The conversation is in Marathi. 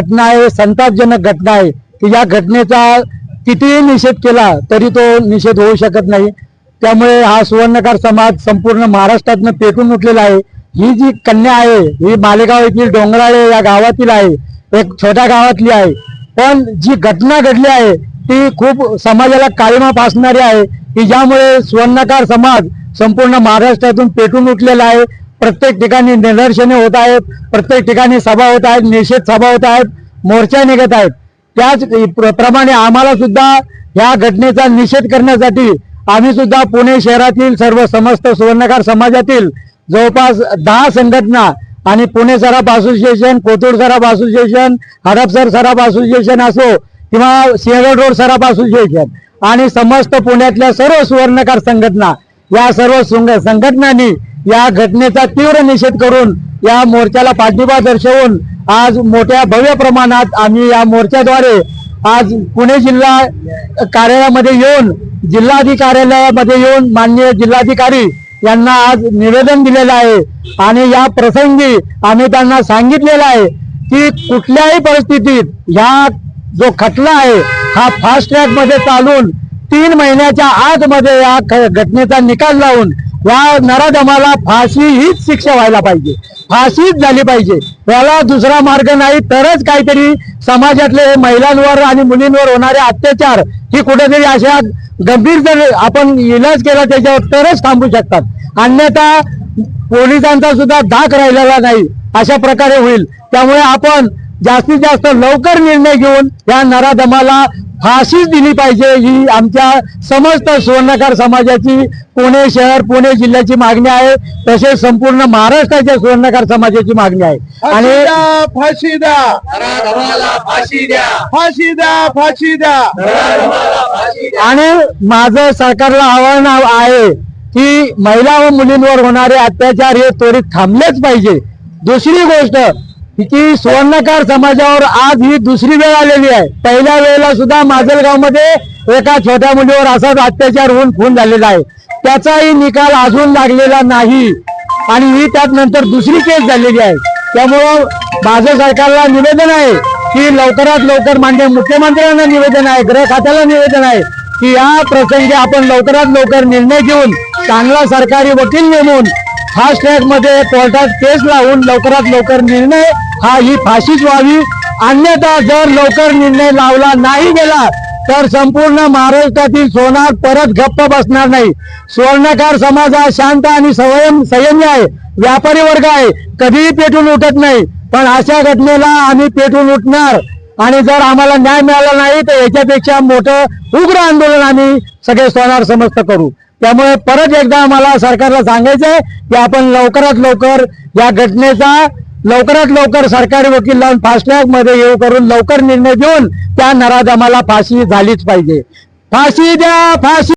घटना आहे संतापजनक घटना आहे. की या घटनेचा कितीही निषेध केला तरी तो निषेध होऊ शकत नाही. त्यामुळे हा सुवर्णकार समाज संपूर्ण महाराष्ट्रातनं पेटून उठलेला आहे. ही जी कन्या आहे ही मालेगाव येथील डोंगराळे या गावातील आहे एक छोट्या गावातली आहे. पण जी घटना घडली आहे ती खूप समाजाला काळीमा फासणारी आहे. की ज्यामुळे सुवर्णकार समाज संपूर्ण महाराष्ट्रातून पेटून उठलेला आहे. प्रत्येक ठिकाणी निदर्शने होत आहेत प्रत्येक ठिकाणी सभा होत आहेत निषेध सभा होत आहेत मोर्चा निघत आहेत. त्याच प्र- प्रमाणे आम्हाला सुद्धा या घटनेचा निषेध करण्यासाठी आम्ही सुद्धा पुणे शहरातील सर्व समस्त सुवर्णकार समाजातील जवळपास दहा संघटना आणि Pune Saraf association Kothrud Saraf association Hadapsar Saraf association असो किंवा सिंहगड रोड सराफ असोसिएशन आणि समस्त पुण्यातल्या सर्व सुवर्णकार संघटना या सर्व संघटनांनी या घटनेचा तीव्र निषेध करून या मोर्चाला पाठिंबा दर्शवून आज मोठ्या भव्य प्रमाणात आम्ही या मोर्चाद्वारे आज पुणे जिल्हा कार्यालयामध्ये येऊन जिल्हाधिकारी कार्यालयामध्ये येऊन माननीय जिल्हाधिकारी यांना आज निवेदन दिलेलं आहे. आणि या प्रसंगी आम्ही त्यांना सांगितलेलं आहे की कुठल्याही परिस्थितीत ह्या जो खटला आहे हा फास्ट ट्रॅकमध्ये चालून तीन महिन्याच्या आतमध्ये या घटनेचा निकाल लावून या नराधमाला फाशी हीच शिक्षा व्हायला पाहिजे. फाशीच झाली पाहिजे. याला दुसरा मार्ग नाही तरच काहीतरी समाजातले हे महिलांवर आणि मुलींवर होणारे अत्याचार ही कुठेतरी अशा गंभीर जर आपण इलाज केला त्याच्यावर तरच थांबू शकतात. अन्यथा पोलिसांचा सुद्धा धाक राहिलेला नाही. अशा प्रकारे होईल. त्यामुळे आपण जास्तीत जास्त लवकर निर्णय घेऊन या नराधमाला फाशीच दिली पाहिजे ही आमच्या समस्त सुवर्णकार समाजाची पुणे शहर पुणे जिल्ह्याची मागणी आहे. तसेच संपूर्ण महाराष्ट्राच्या सुवर्णकार समाजाची मागणी आहे. आणि फाशी द्या. फाशी द्या. फाशी द्या फाशी द्या. नराधमाला फाशी द्या. आणि माझं सरकारला आव्हान आहे की महिला व मुलींवर होणारे अत्याचार हे त्वरित थांबलेच पाहिजे. दुसरी गोष्ट की सुवर्णकार समाजावर आज ही दुसरी वेळ आलेली आहे. पहिल्या वेळेला सुद्धा माजलगावमध्ये एका छोट्या मुलीवर असाच अत्याचार होऊन खून झालेला आहे. त्याचाही निकाल अजून लागलेला नाही. आणि ही त्यात नंतर दुसरी केस झालेली आहे. त्यामुळं माझं सरकारला निवेदन आहे की लवकरात लवकर मान्य मुख्यमंत्र्यांना निवेदन आहे गृह खात्याला निवेदन आहे की या प्रसंगी आपण लवकरात लवकर निर्णय घेऊन चांगला सरकारी वकील नेमून फास्ट ट्रॅकमध्ये कोर्टात केस लावून लवकरात लवकर निर्णय हा ही फाशीच व्हावी. अन्यथा जर लवकर निर्णय लावला नाही गेला तर संपूर्ण महाराष्ट्रातील सोनार परत गप्प बसणार नाही. सुवर्णकार समाज हा शांत आणि संयम संयमी आहे. व्यापारी वर्ग आहे. कधीही पेटून उठत नाही. पण अशा घटनेला आम्ही पेटून उठणार. आणि जर आम्हाला न्याय मिळाला नाही तर याच्यापेक्षा मोठं उग्र आंदोलन आम्ही सगळे सोनार समस्त करू. त्यामुळे परत एकदा आम्हाला सरकारला सांगायचंय की आपण लवकरात लवकर या घटनेचा लवकरात लवकर सरकारी वकील लावून फास्ट ट्रॅकमध्ये येऊ करून लवकर निर्णय देऊन त्या नराधमाला फाशी झालीच पाहिजे. फाशी द्या फाशी